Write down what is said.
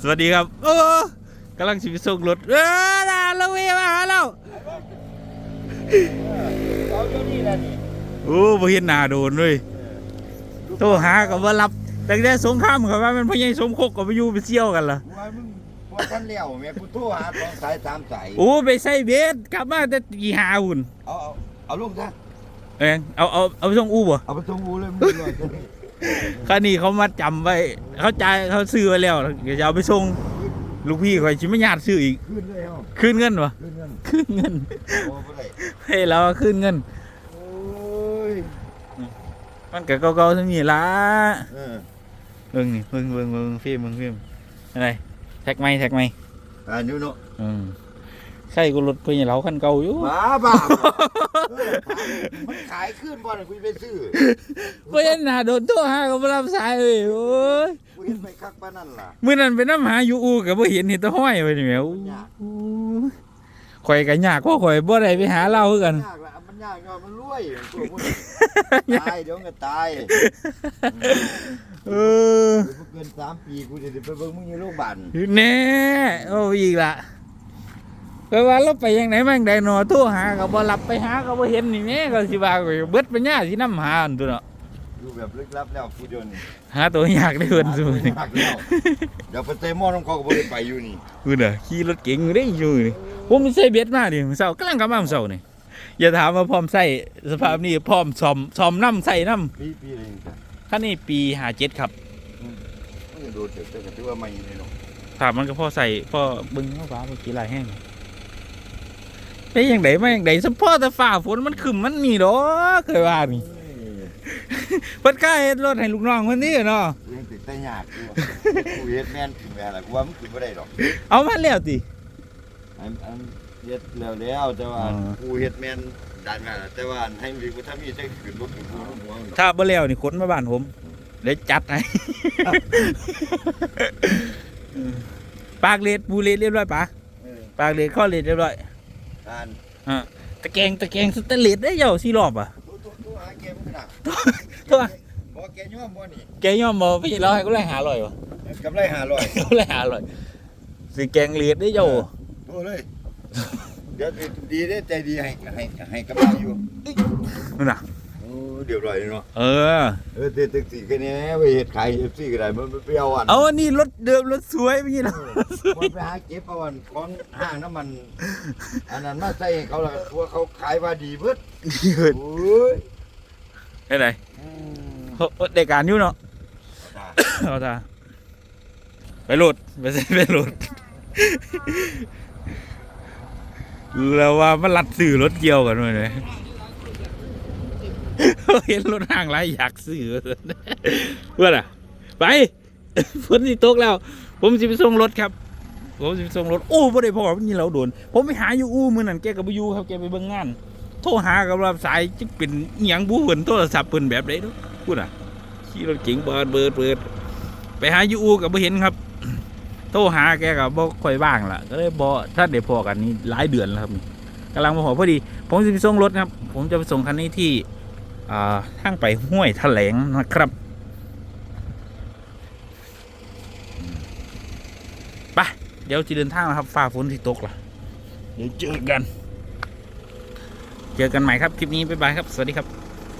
สวัสดีครับ โอ้กำลังสิไปส่งรถเออลาเราเวมาหาเราเอาอยู่นี่แหละนี่โอ้บ่เห็นหน้าโดนเลยโทรหาก็บ่รับแต่ได้สงครามเขาว่ามันพยายสมคกกับไปอยู่ไปเชี่ยวกันล่ะว่ามึงพอทันเลี้ยวแม่กูโทรหาสองสายสามสายโอ้ไปใส่เบสกลับมาแต่ตีหาหุ่นเอาเอาเอาลูกซะเองเอาเอาเอาไปส่งอู่บ่เอาไปส่งอูเลยมึงเลย คันนี้เขามาจำไว้ เขาจ่ายเขาซื้อไว้แล้วเดี๋ยวจะเอาไปส่งลูกพี่ข่อยสิไม่ญาติซื้ออีก ขึ้นเลยเอาคืนเงินวะขึ้นเงินคืนเงินโอ้บ่ได้ให้เราคืนเงิน โอ้ยมันก็เก่าๆทั้งนี้ละเออเบิ่งนี่เบิ่งเบิ่งเบิ่งฟิล์มเบิ่งฟิล์มอะไรแท็กไหมแท็กไหมอ่านิ้วเนาะอืมใช่กูรถเพิ่นเราคันเก่าอยู่บ้าบ้าเออ มันขายขึ้นบ่น่ะกูไปซื้อเพิ่นหน้าโดนตัวหาก็บ่รับสายเอ้ยโอ้ยกูเห็นไปคักปานนั่นล่ะมื้อนั้นไปนำหาอยู่อูก็บ่เห็นเห็นแตะห้อยไว้นี่แหมอู้ข่อยก็ยากเพราะข่อยบ่ได้ไปหาเราคือกัน ยากละมันยากยอดมันรวยตัวมึงตายเดี๋ยวมันก็ตายเออ เดี๋ยวบ่เกินสามปีกูจะได้ไปเบิ่งมึงอยู่โรงพยาบาลแน่โอ้อีกละ แปลว่าเราไปยังไหนแม่งได้หนอโทรหาก็บ่รับไปหาก็บ่เห็นนี่แม่ก็สิว่าข่อยเบิดปัญญาสินำหาอันตัวเนาะอยู่แบบลึกลับแล้วกูเดียวนี่หาตัวยากได้เพิ่นซุมื้อนี้ยากแล้วเดี๋ยวไปเตะหม้อน้ำเขาก็บ่ได้ไปอยู่นี่คือน่ะขี่รถเก๋งอยู่ได้อยู่นี่ผมใส่เบ็ดมาดิมื้อเช้ากำลังกลับมามื้อเช้านี่อย่าถามว่าพร้อมใส่สภาพนี้พร้อมซ่อมซ่อมน้ำใส่น้ปีปีอะไรนี่จ้ะำคันนี้ปี57ครับมันจะโดดเด็กแต่ก็ถือว่าไม่ในเนาะถามมันก็พอใส่พอเบิ่งเฮาฟ้าเมื่อกี้ลายแห้ง ไปยังไดมายังไดสมพอแต่ฟ้าฝนมันขึ้นมันมีดอกเคยว่านี่เพิ่นกล้าเฮ็ดรถให้ลูกน้องเพิ่นนี่เนาะกูยังติดแต่ยากกูกูเฮ็ดแม่นขึ้นแม่ละกูว่ามันขึ้นบ่ได้ดอกเอามาแล้วติอันอันเฮ็ดแล้วแล้วแต่ว่าอ๋อกูเฮ็ดแม่นด้านนั้นน่ะแต่ว่าให้มีกูถ้ามีได้ขึ้นรถขึ้นกูหัวมันดอกถ้าบ่แล้วนี่ขนมาบ้านผมเดี๋ยวจัดให้ปากเลดบูเลดเรียบร้อยปะเออปากเลดข้อเลดเรียบร้อย อ่านตะแกรงตะแกรงสแตนเลสได้เจ้าสี่รอบอะตัวตัวตัวหาเกมมึงน่ะโทั่วบ่แกยอมบ่นี่แกยอมบ่พี่เราให้กูได้หาร่อยวะกำไร500กูได้หาร่อยสิแกงเลดได้เจ้าโอ้เลยเดี๋ยวดีได้ใจดีให้ให้ให้กำไรอยู่นั่นน่ะโอ้ เดี๋ยวร้อยเลยเนาะเออ เออเตะตึกสี่กันนี้ไปเฮ็ดขายเอฟซีก็ได้มันไปเอาอันเอาอันนี้รถเดิมรถสวยพี่เรามันไปหาเก็บเอาอันของห้างน้ำมัน อันนั้นมาใส่ให้เขาแล้วตัวเขาขายว่าดีเบิดโอ้ยได้ไหนได้การอยู่เนาะเอาท่าไปโหลดไปใส่ไปโหลดแล้วว่ามันลัดสื่อรถเกี่ยวกันเลย เห็นรถห่างไรอยากซื้อเพื่อนอะ ไปฝนสิตกแล้ว ผมสิไปส่งรถครับ ผมสิไปส่งรถ โอ้บ่ได้พอมันนี่เราโดน ผมไปหาอยู่อู้มือนั่นแกกับไปอยู่ครับแกไปเบิ่งงาน โทรหากับรับสายจะเป็นหยังบูเพิ่นโทรศัพท์เพิ่นแบบไหนเนาะพูดอะขี่รถเก๋งเปิดเปิดเปิดไปหาอยู่อูกับบ่เห็นครับ โทรหาแกกับบ่ค่อยว่างล่ะ ก็เลยบ่ถ้าได้พอกันนี่หลายเดือนแล้วครับกำลังมาหอพอดี ผมจะไปส่งรถครับ ผมจะไปส่งคันนี้ที่ ทางไปห้วยแถลงนะครับไปเดี๋ยวจะเดินทางนะครับฝ่าฝนที่ตกล่ะ เดี๋ยวเจอกัน เจอกันใหม่ครับ คลิปนี้ บ๊ายบายครับ สวัสดีครับ